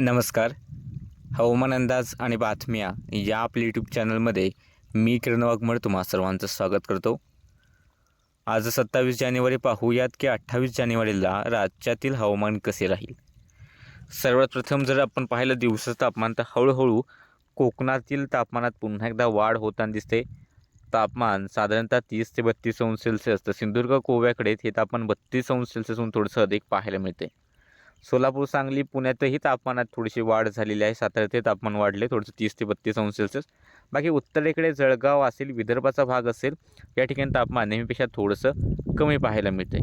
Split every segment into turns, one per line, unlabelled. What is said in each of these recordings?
नमस्कार. हवामान अंदाज आणि बातम्या या आपल्या यूट्यूब चॅनलमध्ये मी किरण वाघमळ तुम्हा सर्वांचं स्वागत करतो. आज सत्तावीस जानेवारी पाहूयात की अठ्ठावीस जानेवारीला राज्यातील हवामान कसे राहील? सर्वात प्रथम जर आपण पाहिलं दिवसाचं तापमान तर हळूहळू कोकणातील तापमानात पुन्हा एकदा वाढ होताना दिसते. तापमान साधारणतः तीस ते बत्तीस अंश सेल्सिअस तर सिंधुदुर्ग गोव्याकडे हे तापमान बत्तीस अंश सेल्सिअसहून थोडंसं अधिक पाहायला मिळते. सोलापूर सांगली पुण्यातही तापमानात थोडीशी वाढ झालेली आहे. साताऱ्यातही तापमान वाढले थोडंसं तीस ते बत्तीस अंश सेल्सिअस बाकी उत्तरेकडे जळगाव असेल विदर्भाचा भाग असेल या ठिकाणी तापमान नेहमीपेक्षा थोडंसं कमी पाहायला मिळते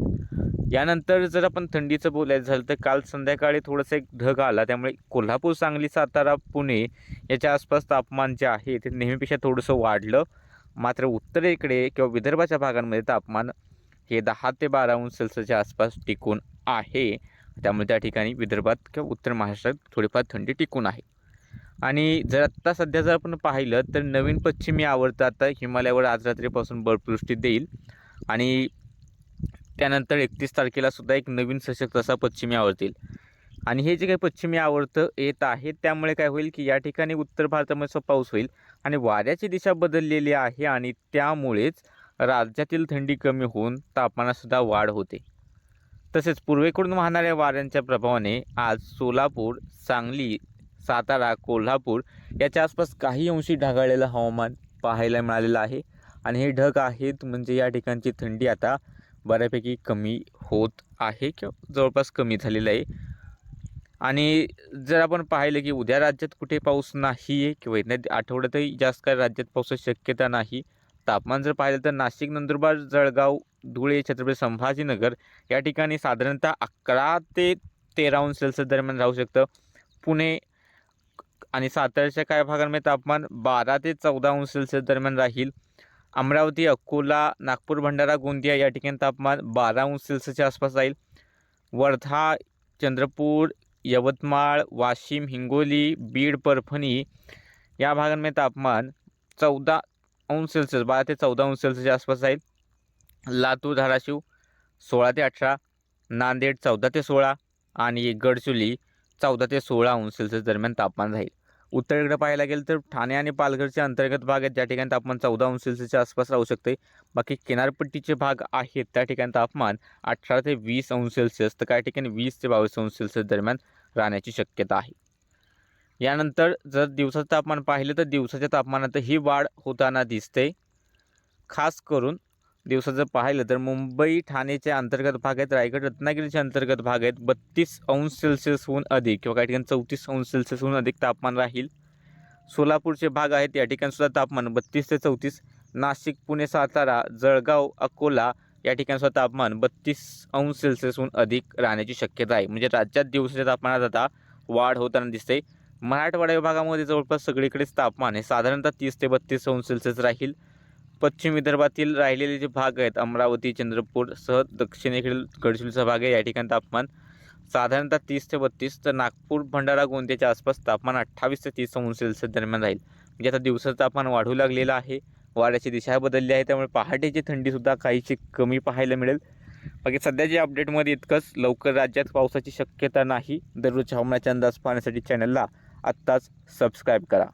यानंतर जर आपण थंडीचं बोलायचं झालं तर काल संध्याकाळी थोडंसं एक ढग आला त्यामुळे कोल्हापूर सांगली सातारा पुणे याच्या आसपास तापमान जे आहे ते नेहमीपेक्षा थोडंसं वाढलं. मात्र उत्तरेकडे किंवा विदर्भाच्या भागांमध्ये तापमान हे दहा ते बारा अंश सेल्सिअसच्या आसपास टिकून आहे. त्यामुळे त्या ठिकाणी विदर्भात किंवा उत्तर महाराष्ट्रात थोडीफार थंडी टिकून आहे. आणि जर आत्ता सध्या जर आपण पाहिलं तर नवीन पश्चिमी आवर्त आता हिमालयावर आज रात्रीपासून बर्फवृष्टी देईल. आणि त्यानंतर एकतीस तारखेला सुद्धा एक नवीन सशक्त असा पश्चिमी आवर्त येईल आणि हे जे काही पश्चिमी आवर्त येत आहे त्यामुळे काय होईल की या ठिकाणी उत्तर भारतामध्ये सुद्धा पाऊस होईल. आणि वाऱ्याची दिशा बदललेली आहे आणि त्यामुळेच राज्यातील थंडी कमी होऊन तापमानातसुद्धा वाढ होते. तसेच पूर्वेकडून वाहणाऱ्या वाऱ्यांच्या प्रभावाने आज सोलापूर सांगली सातारा कोल्हापूर याच्या आसपास काही अंशी ढगाळलेलं हवामान पाहायला मिळालेलं आहे. आणि हे ढग आहेत म्हणजे या ठिकाणची थंडी आता बऱ्यापैकी कमी होत आहे किंवा जवळपास कमी झालेलं आहे. आणि जर आपण पाहिलं की उद्या राज्यात कुठे पाऊस नाही आहे किंवा येत्या आठवड्यातही जास्त काही राज्यात पावसाची शक्यता नाही तापमान जर पाहिलं तर नाशिक नंदुरबार जळगाव धुळे छत्रपती संभाजीनगर या ठिकाणी साधारणतः अकरा ते तेरा अंश सेल्सिअस दरम्यान राहू शकतं. पुणे आणि साताऱ्याच्या काही भागांमध्ये तापमान बारा ते चौदा अंश सेल्सिअस दरम्यान राहील. अमरावती अकोला नागपूर भंडारा गोंदिया या ठिकाणी तापमान बारा अंश सेल्सिअसच्या आसपास राहील. वर्धा चंद्रपूर यवतमाळ वाशिम हिंगोली बीड परभणी या भागांमध्ये तापमान चौदा अंश सेल्सिअस बारा ते चौदा अंश सेल्सिअसच्या आसपास राहील. लातूर धाराशिव सोळा ते अठरा नांदेड चौदा ते सोळा आणि गडचुली चौदा ते सोळा अंश सेल्सिअस दरम्यान तापमान राहील. उत्तरेकडे पाहायला गेलं तर ठाणे आणि पालघरचे अंतर्गत भाग आहेत ज्या ठिकाणी तापमान चौदा अंश सेल्सिअसच्या आसपास राहू शकते. बाकी किनारपट्टीचे भाग आहेत त्या ठिकाणी तापमान अठरा ते वीस अंश सेल्सिअस तर काही ठिकाणी वीस ते बावीस अंश सेल्सिअस दरम्यान राहण्याची शक्यता आहे. यानंतर जर दिवसाचं तापमान पाहिलं तर दिवसाच्या तापमानात ही वाढ होताना दिसते. खास करून दिवसाचं पाहिलं तर मुंबई ठाणेच्या अंतर्गत भाग आहेत रायगड रत्नागिरीच्या अंतर्गत भाग आहेत. बत्तीस अंश सेल्सिअसहून अधिक किंवा काही ठिकाणी चौतीस अंश सेल्सिअसहून अधिक तापमान राहील. सोलापूरचे भाग आहेत या ठिकाणीसुद्धा तापमान बत्तीस ते चौतीस. नाशिक पुणे सातारा जळगाव अकोला या ठिकाणीसुद्धा तापमान बत्तीस अंश सेल्सिअसहून अधिक राहण्याची शक्यता आहे. म्हणजे राज्यात दिवसाच्या तापमानात आता वाढ होताना दिसते. मराठवाडा विभागामध्ये जवळपास सगळीकडेच तापमान हे साधारणतः तीस ते बत्तीस अंश सेल्सिअस राहील. पश्चिम विदर्भातील राहिलेले जे भाग आहेत अमरावती चंद्रपूर सह दक्षिणेकडील गडचिरोलीचा भाग आहे. या ठिकाणी तापमान साधारणतः तीस ते बत्तीस तर नागपूर भंडारा गोंदियाच्या आसपास तापमान अठ्ठावीस ते तीस अंश सेल्सिअस दरम्यान राहील. म्हणजे आता दिवसाचं तापमान वाढू लागलेलं आहे. वाऱ्याची दिशा बदलली आहे त्यामुळे पहाटेची थंडीसुद्धा काहीशी कमी पाहायला मिळेल. बाकी सध्याच्या अपडेटमध्ये इतकंच लवकर राज्यात पावसाची शक्यता नाही. दररोज हवामानाचे अंदाज पाहण्यासाठी चॅनलला आत्ताच सबस्क्राईब करा.